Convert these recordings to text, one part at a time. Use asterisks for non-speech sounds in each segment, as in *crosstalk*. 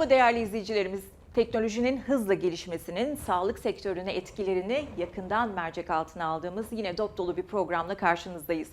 Merhaba değerli izleyicilerimiz. Teknolojinin hızla gelişmesinin sağlık sektörüne etkilerini yakından mercek altına aldığımız yine dop dolu bir programla karşınızdayız.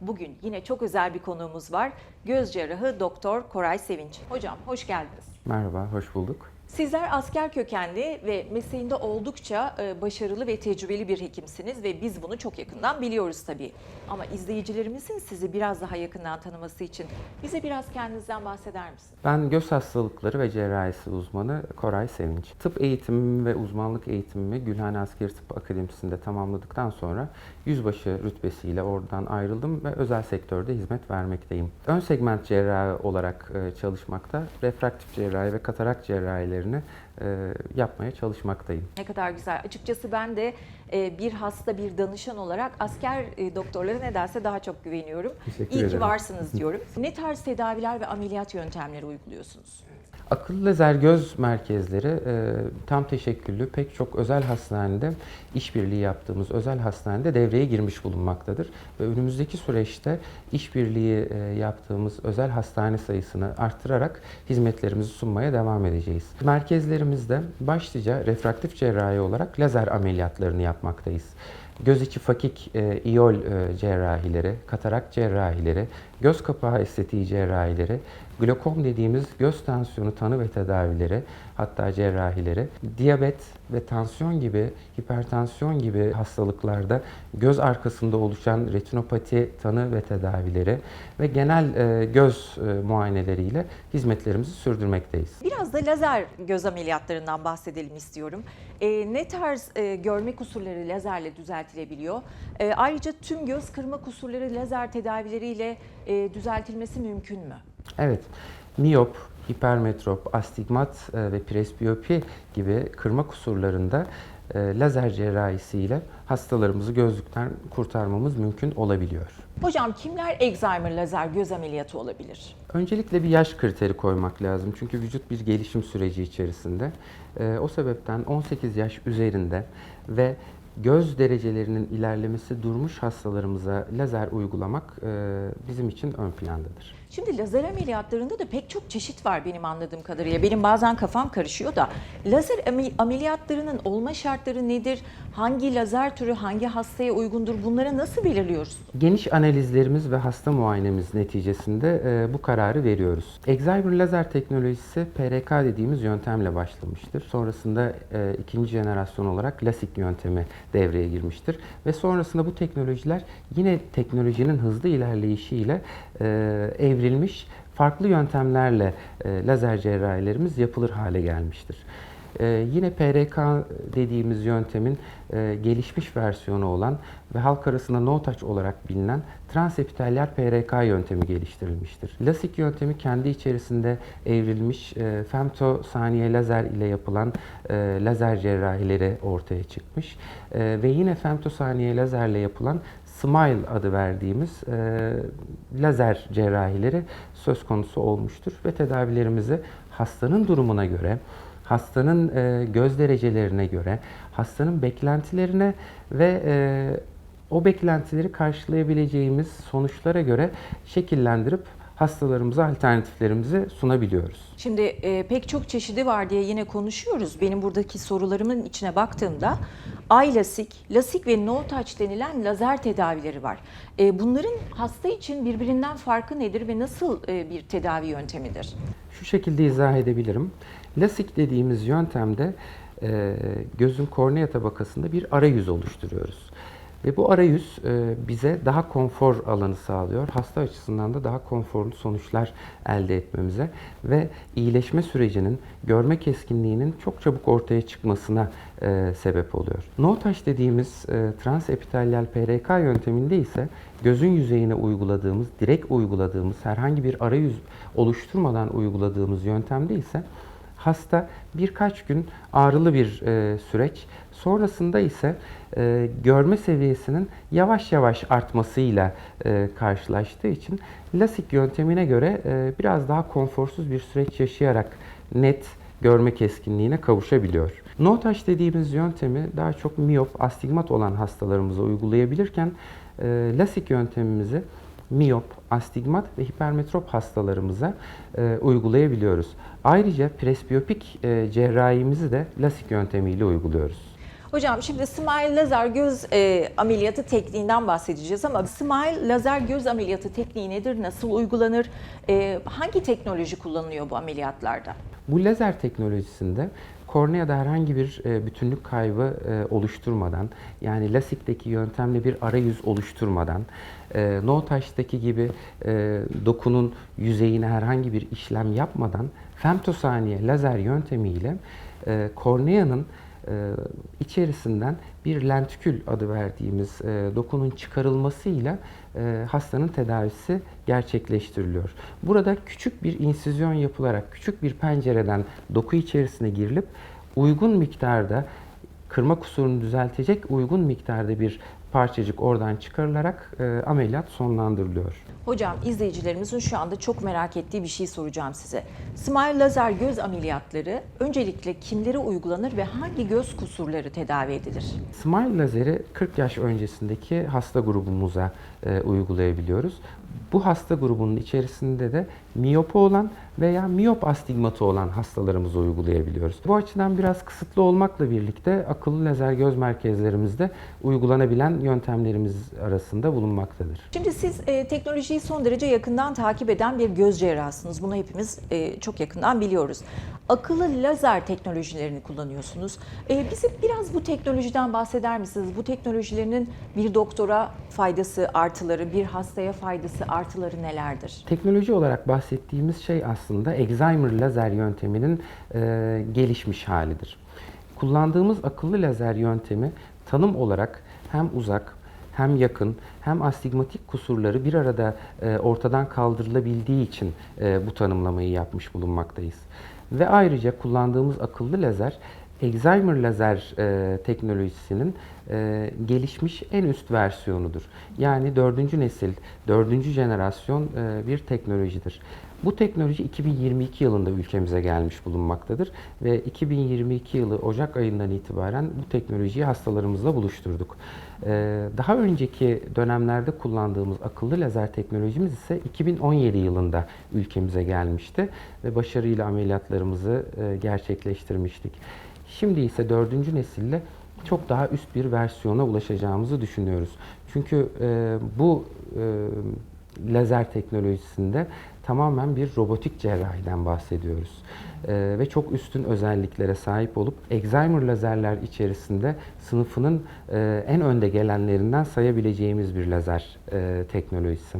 Bugün yine çok özel bir konuğumuz var. Göz cerrahı Doktor Koray Sevinç. Hocam hoş geldiniz. Merhaba, hoş bulduk. Sizler asker kökenli ve mesleğinde oldukça e, başarılı ve tecrübeli bir hekimsiniz ve biz bunu çok yakından biliyoruz tabii. Ama izleyicilerimizin sizi biraz daha yakından tanıması için bize biraz kendinizden bahseder misiniz? Ben göz hastalıkları ve cerrahisi uzmanı Koray Sevinç. Tıp eğitimimi ve uzmanlık eğitimimi Gülhane Askeri Tıp Akademisi'nde tamamladıktan sonra yüzbaşı rütbesiyle oradan ayrıldım ve özel sektörde hizmet vermekteyim. Ön segment cerrahi olarak e, çalışmakta, refraktif cerrahi ve katarak cerrahilerini e, yapmaya çalışmaktayım. Ne kadar güzel. Açıkçası ben de e, bir hasta, bir danışan olarak asker e, doktorlara nedense daha çok güveniyorum. Teşekkür İyi ki ederim. varsınız *laughs* diyorum. Ne tarz tedaviler ve ameliyat yöntemleri uyguluyorsunuz? Akıllı lazer göz merkezleri e, tam teşekküllü pek çok özel hastanede işbirliği yaptığımız özel hastanede devreye girmiş bulunmaktadır. Ve önümüzdeki süreçte işbirliği e, yaptığımız özel hastane sayısını arttırarak hizmetlerimizi sunmaya devam edeceğiz. Merkezlerimizde başlıca refraktif cerrahi olarak lazer ameliyatlarını yapmaktayız. Göz içi fakik e, iyol e, cerrahileri, katarak cerrahileri, göz kapağı estetiği cerrahileri, glokom dediğimiz göz tansiyonu tanı ve tedavileri, hatta cerrahileri, diyabet ve tansiyon gibi, hipertansiyon gibi hastalıklarda göz arkasında oluşan retinopati tanı ve tedavileri ve genel e, göz e, muayeneleriyle hizmetlerimizi sürdürmekteyiz. Biraz da lazer göz ameliyatlarından bahsedelim istiyorum. E, ne tarz e, görme kusurları lazerle düzeltilebiliyor? E, ayrıca tüm göz kırma kusurları lazer tedavileriyle e, düzeltilmesi mümkün mü? Evet, miyop, hipermetrop, astigmat e, ve presbiyopi gibi kırma kusurlarında e, lazer cerrahisiyle hastalarımızı gözlükten kurtarmamız mümkün olabiliyor. Hocam kimler Alzheimer lazer göz ameliyatı olabilir? Öncelikle bir yaş kriteri koymak lazım çünkü vücut bir gelişim süreci içerisinde. E, o sebepten 18 yaş üzerinde ve göz derecelerinin ilerlemesi durmuş hastalarımıza lazer uygulamak e, bizim için ön plandadır. Şimdi lazer ameliyatlarında da pek çok çeşit var benim anladığım kadarıyla. Benim bazen kafam karışıyor da lazer ame- ameliyatlarının olma şartları nedir? Hangi lazer türü hangi hastaya uygundur? Bunları nasıl belirliyoruz? Geniş analizlerimiz ve hasta muayenemiz neticesinde e, bu kararı veriyoruz. Excimer lazer teknolojisi PRK dediğimiz yöntemle başlamıştır. Sonrasında e, ikinci jenerasyon olarak LASIK yöntemi devreye girmiştir. Ve sonrasında bu teknolojiler yine teknolojinin hızlı ilerleyişiyle e, evrilmiş farklı yöntemlerle e, lazer cerrahilerimiz yapılır hale gelmiştir. Ee, yine PRK dediğimiz yöntemin e, gelişmiş versiyonu olan ve halk arasında no touch olarak bilinen transepitalyar PRK yöntemi geliştirilmiştir. LASIK yöntemi kendi içerisinde evrilmiş e, femto saniye lazer ile yapılan e, lazer cerrahileri ortaya çıkmış E, ve yine femto saniye lazerle yapılan Smile adı verdiğimiz e, lazer cerrahileri söz konusu olmuştur ve tedavilerimizi hastanın durumuna göre hastanın e, göz derecelerine göre, hastanın beklentilerine ve e, o beklentileri karşılayabileceğimiz sonuçlara göre şekillendirip hastalarımıza alternatiflerimizi sunabiliyoruz. Şimdi e, pek çok çeşidi var diye yine konuşuyoruz. Benim buradaki sorularımın içine baktığımda iLasik, lasik ve no touch denilen lazer tedavileri var. E, bunların hasta için birbirinden farkı nedir ve nasıl e, bir tedavi yöntemidir? Şu şekilde izah edebilirim. LASIK dediğimiz yöntemde e, gözün kornea tabakasında bir arayüz oluşturuyoruz. Ve bu arayüz e, bize daha konfor alanı sağlıyor. Hasta açısından da daha konforlu sonuçlar elde etmemize ve iyileşme sürecinin, görme keskinliğinin çok çabuk ortaya çıkmasına e, sebep oluyor. No touch dediğimiz e, transepitalyal PRK yönteminde ise gözün yüzeyine uyguladığımız, direkt uyguladığımız herhangi bir arayüz oluşturmadan uyguladığımız yöntemde ise hasta birkaç gün ağrılı bir e, süreç, sonrasında ise e, görme seviyesinin yavaş yavaş artmasıyla e, karşılaştığı için lasik yöntemine göre e, biraz daha konforsuz bir süreç yaşayarak net görme keskinliğine kavuşabiliyor. No touch dediğimiz yöntemi daha çok miyop, astigmat olan hastalarımıza uygulayabilirken e, lasik yöntemimizi miyop, astigmat ve hipermetrop hastalarımıza e, uygulayabiliyoruz. Ayrıca presbiyopik e, cerrahimizi de lasik yöntemiyle uyguluyoruz. Hocam şimdi smile lazer göz e, ameliyatı tekniğinden bahsedeceğiz ama smile lazer göz ameliyatı tekniği nedir? Nasıl uygulanır? E, hangi teknoloji kullanılıyor bu ameliyatlarda? Bu lazer teknolojisinde korneada herhangi bir e, bütünlük kaybı e, oluşturmadan, yani lasikteki yöntemle bir arayüz oluşturmadan, e, no touch'taki gibi e, dokunun yüzeyine herhangi bir işlem yapmadan femtosaniye lazer yöntemiyle e, e, içerisinden bir lentikül adı verdiğimiz e, dokunun çıkarılmasıyla e, hastanın tedavisi gerçekleştiriliyor. Burada küçük bir insizyon yapılarak küçük bir pencereden doku içerisine girilip uygun miktarda kırma kusurunu düzeltecek uygun miktarda bir parçacık oradan çıkarılarak e, ameliyat sonlandırılıyor. Hocam izleyicilerimizin şu anda çok merak ettiği bir şey soracağım size. Smile lazer göz ameliyatları öncelikle kimlere uygulanır ve hangi göz kusurları tedavi edilir? Smile lazeri 40 yaş öncesindeki hasta grubumuza e, uygulayabiliyoruz. Bu hasta grubunun içerisinde de miyopu olan veya miyop astigmatı olan hastalarımıza uygulayabiliyoruz. Bu açıdan biraz kısıtlı olmakla birlikte akıllı lazer göz merkezlerimizde uygulanabilen yöntemlerimiz arasında bulunmaktadır. Şimdi siz e, teknolojiyi son derece yakından takip eden bir göz cerrahsınız. Bunu hepimiz e, çok yakından biliyoruz. Akıllı lazer teknolojilerini kullanıyorsunuz. E, bize biraz bu teknolojiden bahseder misiniz? Bu teknolojilerinin bir doktora faydası, artıları, bir hastaya faydası, artıları nelerdir? Teknoloji olarak bahsettiğimiz şey aslında Excimer lazer yönteminin e, gelişmiş halidir. Kullandığımız akıllı lazer yöntemi tanım olarak hem uzak hem yakın hem astigmatik kusurları bir arada e, ortadan kaldırılabildiği için e, bu tanımlamayı yapmış bulunmaktayız. Ve ayrıca kullandığımız akıllı lazer Excimer lazer e, teknolojisinin e, gelişmiş en üst versiyonudur. Yani dördüncü nesil, dördüncü jenerasyon e, bir teknolojidir. Bu teknoloji 2022 yılında ülkemize gelmiş bulunmaktadır ve 2022 yılı Ocak ayından itibaren bu teknolojiyi hastalarımızla buluşturduk. Ee, Daha önceki dönemlerde kullandığımız akıllı lazer teknolojimiz ise 2017 yılında ülkemize gelmişti ve başarıyla ameliyatlarımızı e, gerçekleştirmiştik. Şimdi ise dördüncü nesille çok daha üst bir versiyona ulaşacağımızı düşünüyoruz. Çünkü e, bu e, lazer teknolojisinde tamamen bir robotik cerrahiden bahsediyoruz. E, ve çok üstün özelliklere sahip olup Excimer lazerler içerisinde sınıfının e, en önde gelenlerinden sayabileceğimiz bir lazer e, teknolojisi.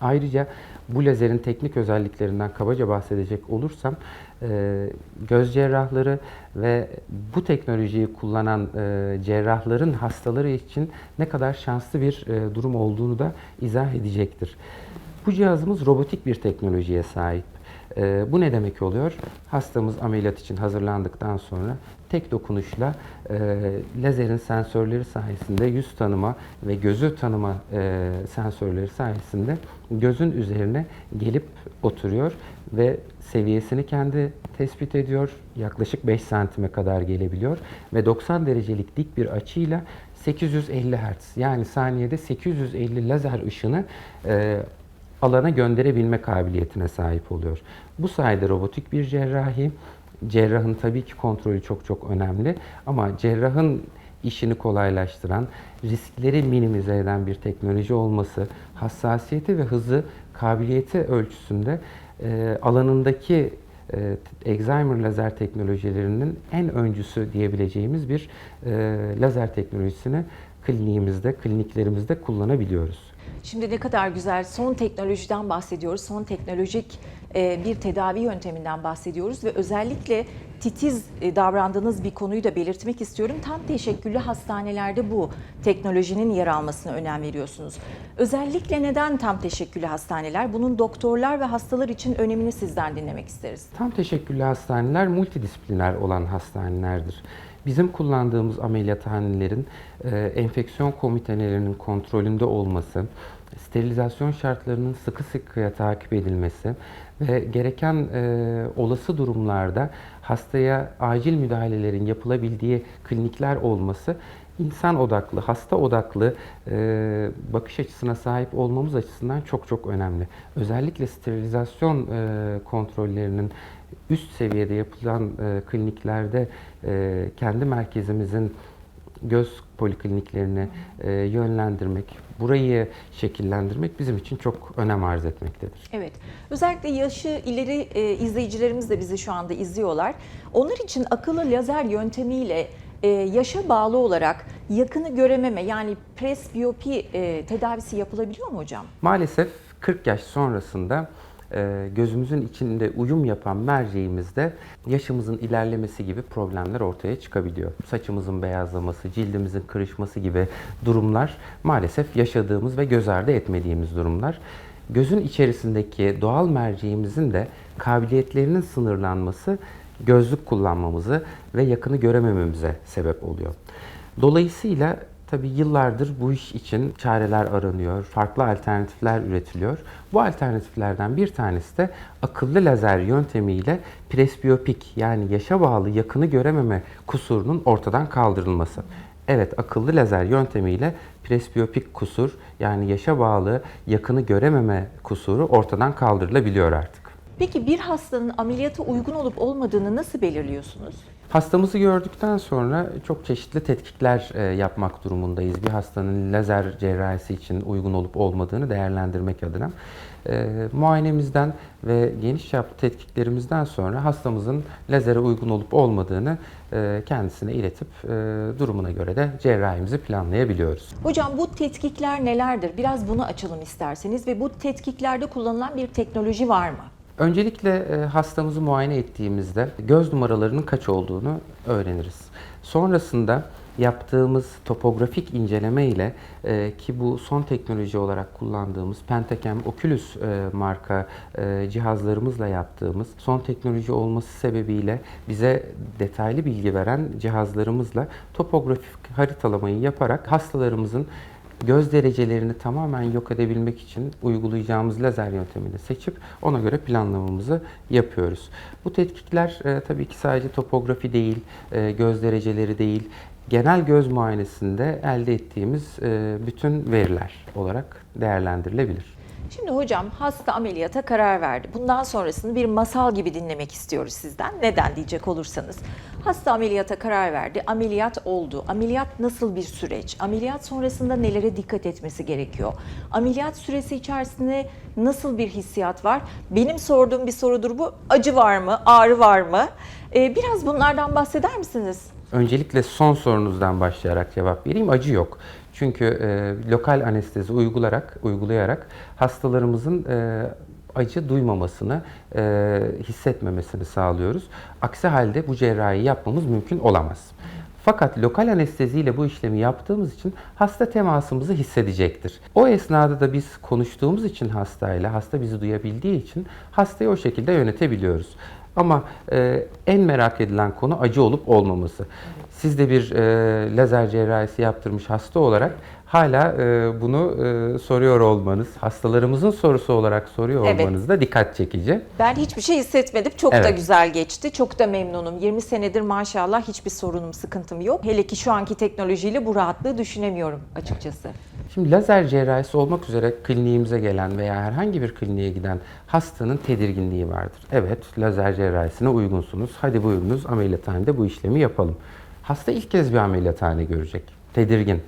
Ayrıca bu lazerin teknik özelliklerinden kabaca bahsedecek olursam e, göz cerrahları ve bu teknolojiyi kullanan e, cerrahların hastaları için ne kadar şanslı bir e, durum olduğunu da izah edecektir. Bu cihazımız robotik bir teknolojiye sahip. Bu ne demek oluyor? Hastamız ameliyat için hazırlandıktan sonra tek dokunuşla e, lazerin sensörleri sayesinde yüz tanıma ve gözü tanıma e, sensörleri sayesinde gözün üzerine gelip oturuyor ve seviyesini kendi tespit ediyor. Yaklaşık 5 santime kadar gelebiliyor ve 90 derecelik dik bir açıyla 850 Hz yani saniyede 850 lazer ışını e, alana gönderebilme kabiliyetine sahip oluyor. Bu sayede robotik bir cerrahi, cerrahın tabii ki kontrolü çok çok önemli ama cerrahın işini kolaylaştıran, riskleri minimize eden bir teknoloji olması, hassasiyeti ve hızı, kabiliyeti ölçüsünde e, alanındaki e, Excimer lazer teknolojilerinin en öncüsü diyebileceğimiz bir e, lazer teknolojisini kliniğimizde, kliniklerimizde kullanabiliyoruz. Şimdi ne kadar güzel son teknolojiden bahsediyoruz. Son teknolojik e, bir tedavi yönteminden bahsediyoruz ve özellikle titiz e, davrandığınız bir konuyu da belirtmek istiyorum. Tam teşekküllü hastanelerde bu teknolojinin yer almasına önem veriyorsunuz. Özellikle neden tam teşekküllü hastaneler? Bunun doktorlar ve hastalar için önemini sizden dinlemek isteriz. Tam teşekküllü hastaneler multidisipliner olan hastanelerdir. Bizim kullandığımız ameliyathanelerin e, enfeksiyon komitelerinin kontrolünde olması, sterilizasyon şartlarının sıkı sıkıya takip edilmesi ve gereken e, olası durumlarda hastaya acil müdahalelerin yapılabildiği klinikler olması insan odaklı, hasta odaklı e, bakış açısına sahip olmamız açısından çok çok önemli. Özellikle sterilizasyon e, kontrollerinin üst seviyede yapılan e, kliniklerde e, kendi merkezimizin göz polikliniklerini e, yönlendirmek, burayı şekillendirmek bizim için çok önem arz etmektedir. Evet. Özellikle yaşı ileri e, izleyicilerimiz de bizi şu anda izliyorlar. Onlar için akıllı lazer yöntemiyle e, yaşa bağlı olarak yakını görememe yani presbiyopi e, tedavisi yapılabiliyor mu hocam? Maalesef 40 yaş sonrasında gözümüzün içinde uyum yapan merceğimizde yaşımızın ilerlemesi gibi problemler ortaya çıkabiliyor. Saçımızın beyazlaması, cildimizin kırışması gibi durumlar maalesef yaşadığımız ve göz ardı etmediğimiz durumlar. Gözün içerisindeki doğal merceğimizin de kabiliyetlerinin sınırlanması gözlük kullanmamızı ve yakını göremememize sebep oluyor. Dolayısıyla tabii yıllardır bu iş için çareler aranıyor, farklı alternatifler üretiliyor. Bu alternatiflerden bir tanesi de akıllı lazer yöntemiyle presbiyopik yani yaşa bağlı yakını görememe kusurunun ortadan kaldırılması. Evet akıllı lazer yöntemiyle presbiyopik kusur yani yaşa bağlı yakını görememe kusuru ortadan kaldırılabiliyor artık. Peki bir hastanın ameliyata uygun olup olmadığını nasıl belirliyorsunuz? Hastamızı gördükten sonra çok çeşitli tetkikler e, yapmak durumundayız. Bir hastanın lazer cerrahisi için uygun olup olmadığını değerlendirmek adına. E, muayenemizden ve geniş çaplı tetkiklerimizden sonra hastamızın lazere uygun olup olmadığını e, kendisine iletip durumuna göre de cerrahimizi planlayabiliyoruz. Hocam bu tetkikler nelerdir? Biraz bunu açalım isterseniz ve bu tetkiklerde kullanılan bir teknoloji var mı? Öncelikle e, hastamızı muayene ettiğimizde göz numaralarının kaç olduğunu öğreniriz. Sonrasında yaptığımız topografik inceleme ile e, ki bu son teknoloji olarak kullandığımız Pentacam Oculus e, marka e, cihazlarımızla yaptığımız son teknoloji olması sebebiyle bize detaylı bilgi veren cihazlarımızla topografik haritalamayı yaparak hastalarımızın göz derecelerini tamamen yok edebilmek için uygulayacağımız lazer yöntemini seçip ona göre planlamamızı yapıyoruz. Bu tetkikler e, tabii ki sadece topografi değil, e, göz dereceleri değil, genel göz muayenesinde elde ettiğimiz e, bütün veriler olarak değerlendirilebilir. Şimdi hocam hasta ameliyata karar verdi. Bundan sonrasını bir masal gibi dinlemek istiyoruz sizden. Neden diyecek olursanız. Hasta ameliyata karar verdi. Ameliyat oldu. Ameliyat nasıl bir süreç? Ameliyat sonrasında nelere dikkat etmesi gerekiyor? Ameliyat süresi içerisinde nasıl bir hissiyat var? Benim sorduğum bir sorudur bu. Acı var mı? Ağrı var mı? Ee, biraz bunlardan bahseder misiniz? Öncelikle son sorunuzdan başlayarak cevap vereyim. Acı yok. Çünkü e, lokal anestezi uygularak, uygulayarak hastalarımızın e, acı duymamasını, e, hissetmemesini sağlıyoruz. Aksi halde bu cerrahiyi yapmamız mümkün olamaz. Fakat lokal anesteziyle bu işlemi yaptığımız için hasta temasımızı hissedecektir. O esnada da biz konuştuğumuz için hastayla, hasta bizi duyabildiği için hastayı o şekilde yönetebiliyoruz. Ama e, en merak edilen konu acı olup olmaması. Siz de bir e, lazer cerrahisi yaptırmış hasta olarak hala e, bunu e, soruyor olmanız, hastalarımızın sorusu olarak soruyor Evet. olmanız da dikkat çekici. Ben hiçbir şey hissetmedim. Çok da Evet. güzel geçti. Çok da memnunum. 20 senedir maşallah hiçbir sorunum, sıkıntım yok. Hele ki şu anki teknolojiyle bu rahatlığı düşünemiyorum açıkçası. Şimdi lazer cerrahisi olmak üzere kliniğimize gelen veya herhangi bir kliniğe giden hastanın tedirginliği vardır. Evet, lazer cerrahisine uygunsunuz. Hadi buyurunuz ameliyathanede bu işlemi yapalım. Hasta ilk kez bir ameliyathane görecek. Tedirgin.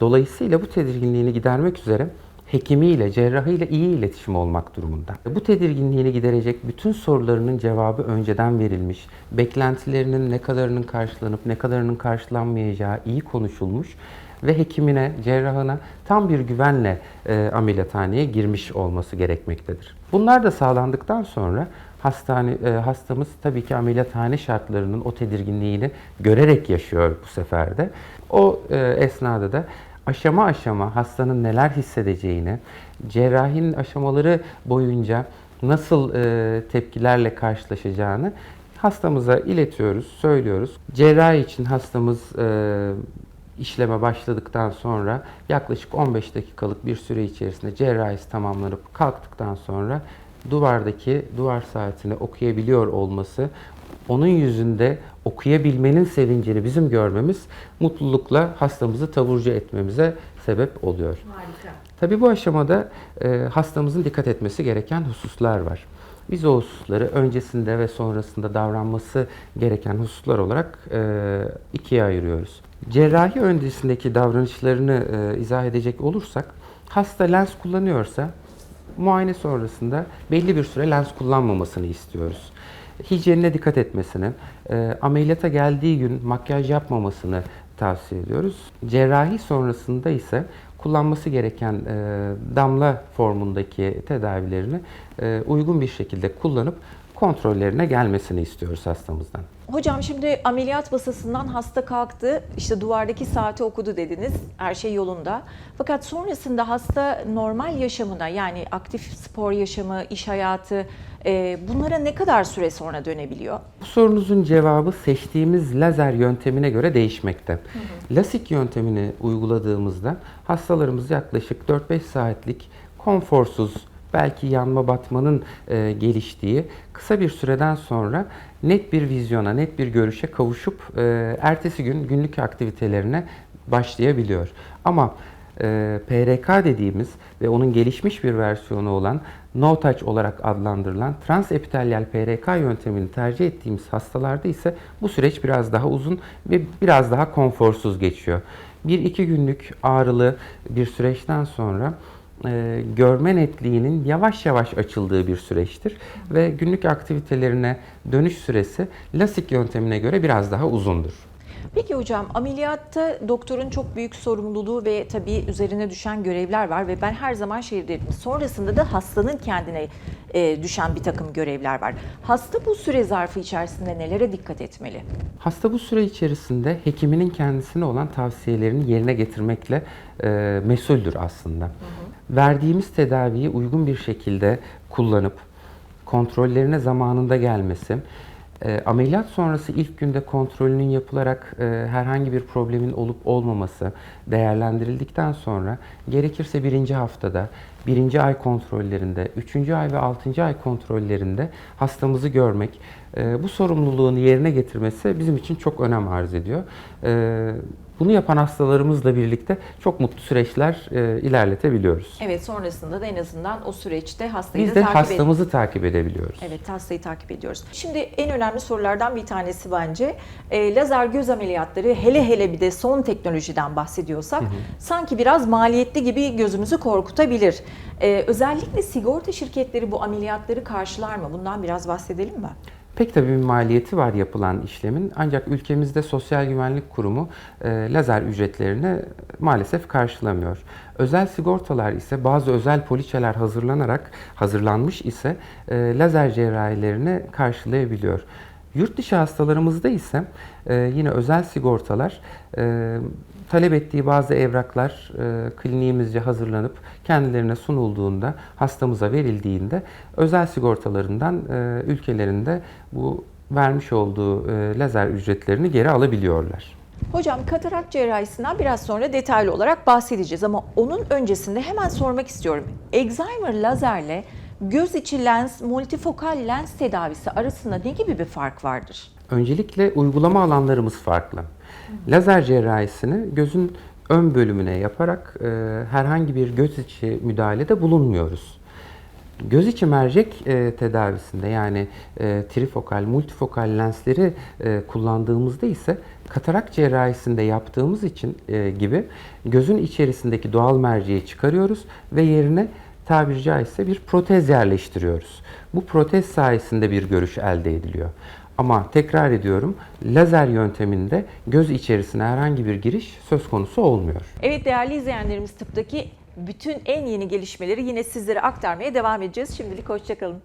Dolayısıyla bu tedirginliğini gidermek üzere hekimiyle, cerrahıyla iyi iletişim olmak durumunda. Bu tedirginliğini giderecek bütün sorularının cevabı önceden verilmiş, beklentilerinin ne kadarının karşılanıp ne kadarının karşılanmayacağı iyi konuşulmuş ve hekimine, cerrahına tam bir güvenle e, ameliyathaneye girmiş olması gerekmektedir. Bunlar da sağlandıktan sonra hastane e, hastamız tabii ki ameliyathane şartlarının o tedirginliğini görerek yaşıyor bu sefer de. O e, esnada da aşama aşama hastanın neler hissedeceğini, cerrahinin aşamaları boyunca nasıl e, tepkilerle karşılaşacağını hastamıza iletiyoruz, söylüyoruz. Cerrahi için hastamız e, işleme başladıktan sonra yaklaşık 15 dakikalık bir süre içerisinde cerrahisi tamamlanıp kalktıktan sonra duvardaki duvar saatini okuyabiliyor olması onun yüzünde okuyabilmenin sevincini bizim görmemiz mutlulukla hastamızı taburcu etmemize sebep oluyor. Harika. Tabii bu aşamada e, hastamızın dikkat etmesi gereken hususlar var. Biz o hususları öncesinde ve sonrasında davranması gereken hususlar olarak e, ikiye ayırıyoruz. Cerrahi öncesindeki davranışlarını e, izah edecek olursak, hasta lens kullanıyorsa muayene sonrasında belli bir süre lens kullanmamasını istiyoruz. Hijyenine dikkat etmesini, e, ameliyata geldiği gün makyaj yapmamasını tavsiye ediyoruz. Cerrahi sonrasında ise kullanması gereken e, damla formundaki tedavilerini e, uygun bir şekilde kullanıp kontrollerine gelmesini istiyoruz hastamızdan. Hocam şimdi ameliyat masasından hasta kalktı, işte duvardaki saati okudu dediniz, her şey yolunda. Fakat sonrasında hasta normal yaşamına yani aktif spor yaşamı, iş hayatı e, bunlara ne kadar süre sonra dönebiliyor? Bu sorunuzun cevabı seçtiğimiz lazer yöntemine göre değişmekte. Lasik yöntemini uyguladığımızda hastalarımız yaklaşık 4-5 saatlik konforsuz, belki yanma batmanın e, geliştiği kısa bir süreden sonra net bir vizyona, net bir görüşe kavuşup e, ertesi gün günlük aktivitelerine başlayabiliyor. Ama e, PRK dediğimiz ve onun gelişmiş bir versiyonu olan no touch olarak adlandırılan transepitelyal PRK yöntemini tercih ettiğimiz hastalarda ise bu süreç biraz daha uzun ve biraz daha konforsuz geçiyor. Bir iki günlük ağrılı bir süreçten sonra e, görme netliğinin yavaş yavaş açıldığı bir süreçtir ve günlük aktivitelerine dönüş süresi lasik yöntemine göre biraz daha uzundur. Peki hocam ameliyatta doktorun çok büyük sorumluluğu ve tabii üzerine düşen görevler var ve ben her zaman şey derim sonrasında da hastanın kendine e, düşen bir takım görevler var. Hasta bu süre zarfı içerisinde nelere dikkat etmeli? Hasta bu süre içerisinde hekiminin kendisine olan tavsiyelerini yerine getirmekle e, mesuldür aslında. Verdiğimiz tedaviyi uygun bir şekilde kullanıp kontrollerine zamanında gelmesi, e, ameliyat sonrası ilk günde kontrolünün yapılarak e, herhangi bir problemin olup olmaması değerlendirildikten sonra gerekirse birinci haftada, birinci ay kontrollerinde, üçüncü ay ve altıncı ay kontrollerinde hastamızı görmek, e, bu sorumluluğunu yerine getirmesi bizim için çok önem arz ediyor. E, bunu yapan hastalarımızla birlikte çok mutlu süreçler e, ilerletebiliyoruz. Evet sonrasında da en azından o süreçte hastayı Biz da de takip hastamızı takip edebiliyoruz. Evet hastayı takip ediyoruz. Şimdi en önemli sorulardan bir tanesi bence e, lazer göz ameliyatları hele hele bir de son teknolojiden bahsediyorsak sanki biraz maliyetli gibi gözümüzü korkutabilir. E, özellikle sigorta şirketleri bu ameliyatları karşılar mı? Bundan biraz bahsedelim mi? Pek tabii bir maliyeti var yapılan işlemin ancak ülkemizde Sosyal Güvenlik Kurumu e, lazer ücretlerini maalesef karşılamıyor. Özel sigortalar ise bazı özel poliçeler hazırlanarak hazırlanmış ise e, lazer cerrahilerini karşılayabiliyor. Yurt dışı hastalarımızda ise e, yine özel sigortalar e, talep ettiği bazı evraklar e, kliniğimizce hazırlanıp kendilerine sunulduğunda, hastamıza verildiğinde özel sigortalarından e, ülkelerinde bu vermiş olduğu e, lazer ücretlerini geri alabiliyorlar. Hocam katarak cerrahisinden biraz sonra detaylı olarak bahsedeceğiz ama onun öncesinde hemen sormak istiyorum. Excimer lazerle göz içi lens, multifokal lens tedavisi arasında ne gibi bir fark vardır? Öncelikle uygulama alanlarımız farklı. Lazer cerrahisini gözün ön bölümüne yaparak e, herhangi bir göz içi müdahalede bulunmuyoruz. Göz içi mercek e, tedavisinde yani e, trifokal, multifokal lensleri e, kullandığımızda ise katarak cerrahisinde yaptığımız için e, gibi gözün içerisindeki doğal merceği çıkarıyoruz ve yerine tabiri caizse bir protez yerleştiriyoruz. Bu protez sayesinde bir görüş elde ediliyor. Ama tekrar ediyorum, lazer yönteminde göz içerisine herhangi bir giriş söz konusu olmuyor. Evet değerli izleyenlerimiz tıptaki bütün en yeni gelişmeleri yine sizlere aktarmaya devam edeceğiz. Şimdilik hoşçakalın.